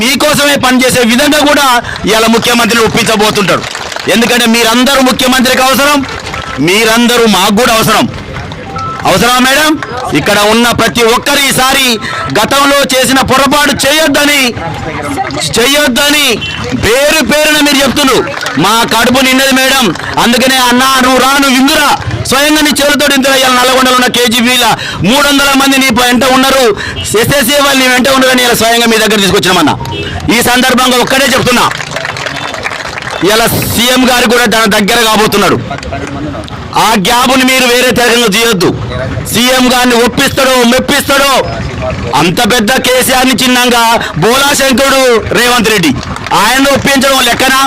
మీకోసమే పనిచేసే విధంగా కూడా ఇవాళ ముఖ్యమంత్రిని ఒప్పించబోతుంటారు. ఎందుకంటే మీరందరూ ముఖ్యమంత్రికి అవసరం మీరందరూ మాకు కూడా అవసరం. అవసరమా మేడం? ఇక్కడ ఉన్న ప్రతి ఒక్కరు ఈసారి గతంలో చేసిన పొరపాటు చేయొద్దని చేయొద్దని పేరు పేరున మీరు చెప్తున్నారు. మా కడుపు నిన్నది మేడం. అందుకనే అన్నా నువ్వు రాను విందురా. స్వయంగా నీ చేతులతో ఇంతలయ్యాలి నల్లగొండలో ఉన్న కేజీబీల మూడు వందల మంది నీ వెంట ఉన్నారు. ఎస్ఎస్సీ వాళ్ళు నీ వెంట ఉన్నారని ఇలా స్వయంగా మీ దగ్గర తీసుకొచ్చినామన్నా. ఈ సందర్భంగా ఒక్కడే చెప్తున్నా. ఇలా సీఎం గారు కూడా తన దగ్గర కాబోతున్నాడు. ఆ గ్యాప్ని మీరు వేరే తెరగంగా చేయొద్దు సీఎం గారిని ఒప్పిస్తాడో మెప్పిస్తాడో? అంత పెద్ద కేసీఆర్ని చిన్నంగా బోలాశంకరుడు రేవంత్ రెడ్డి. ఆయన ఒప్పించడం లెక్కనా?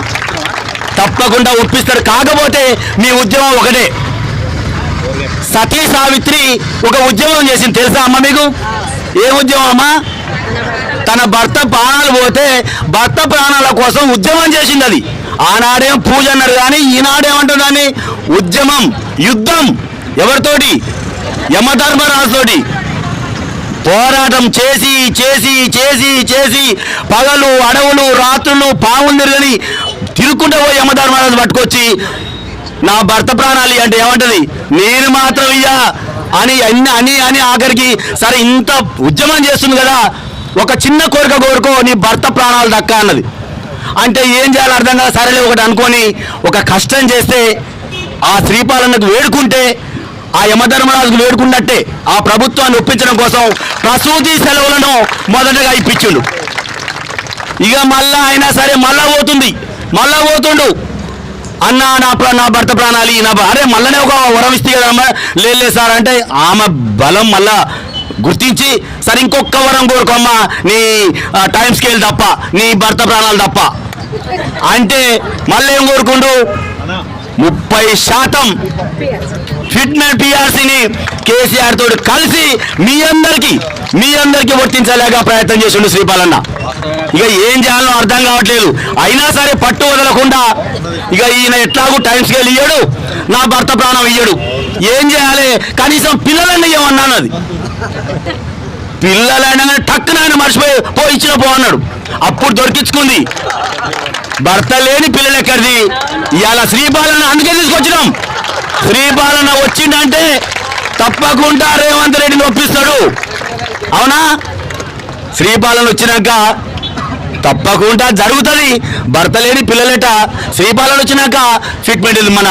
తప్పకుండా ఒప్పిస్తాడు. కాకపోతే మీ ఉద్యమం ఒకటే. సతీ సావిత్రి ఒక ఉద్యమం చేసింది. తెలుసా అమ్మ మీకు? ఏ ఉద్యమం అమ్మా? తన భర్త ప్రాణాలు పోతే భర్త ప్రాణాల కోసం ఉద్యమం చేసింది అది. ఆనాడేం పూజ అన్నారు కానీ ఈనాడేమంటుందని ఉద్యమం యుద్ధం. ఎవరితోటి? యమధర్మరాజుతోటి. పోరాటం చేసి చేసి చేసి చేసి పగలు అడవులు రాత్రులు పావులు తిరగని తిరుక్కుంటూ పోయి యమధర్మరాజు పట్టుకొచ్చి నా భర్త ప్రాణాలు అంటే ఏమంటది? నేను మాత్రం ఇయ్యా. అని అన్ని అని అని ఆఖరికి సరే ఇంత ఉద్యమం చేస్తుంది కదా ఒక చిన్న కోరిక కోరుకో నీ భర్త ప్రాణాలు దక్క అన్నది. అంటే ఏం చేయాలో అర్థం కాదు సరేలే ఒకటి అనుకొని ఒక కష్టం చేస్తే ఆ శ్రీపాలనకు వేడుకుంటే ఆ యమధర్మరాజుకు వేడుకున్నట్టే ఆ ప్రభుత్వాన్ని ఒప్పించడం కోసం ప్రసూతి సెలవులను మొదటగా ఇప్పించుండు. ఇక మళ్ళా అయినా సరే మళ్ళా పోతుంది. మళ్ళా పోతుండు. అన్న నా ప్ర- నా భర్త ప్రాణాలు ఈ నా అరే మళ్ళనే ఒక వరం ఇస్తే కదమ్మా లేదు సార్ అంటే ఆమె బలం మళ్ళా గుర్తించి సరే ఇంకొక వరం కోరుకోమ్మా నీ టైం స్కేల్ తప్ప నీ భర్త ప్రాణాలు తప్ప. అంటే మళ్ళీ ఏం కోరుకుండు? ముప్పై శాతం ఫిట్మెంట్ పిఆర్సీని కేసీఆర్ తోటి కలిసి మీ అందరికి మీ అందరికి వర్తించలేక ప్రయత్నం చేసిండు శ్రీపాలన్న. ఇక ఏం చేయాలో అర్థం కావట్లేదు. అయినా సరే పట్టు వదలకుండా ఇక ఈయన ఎట్లాగూ టైం స్కేల్ ఇయ్యడు. నా భర్త ప్రాణం ఇయ్యడు. ఏం చేయాలి? కనీసం పిల్లలన్నీ ఇవ్వమన్నాను అది. పిల్లలైనా కానీ టక్కున ఆయన మర్చిపోయి పో ఇచ్చిన పో అన్నాడు. అప్పుడు దొరికించుకుంది. భర్త లేని పిల్లలు ఎక్కడిది? ఇవాళ శ్రీపాలన అందుకే తీసుకొచ్చినాం. శ్రీపాలన వచ్చిందంటే తప్పకుండా రేవంత్ రెడ్డిని ఒప్పిస్తాడు. అవునా? శ్రీపాలన వచ్చినాక తప్పకుండా జరుగుతుంది. భర్త లేని పిల్లలట. శ్రీపాలన వచ్చినాక ఫిట్మెంట్ మన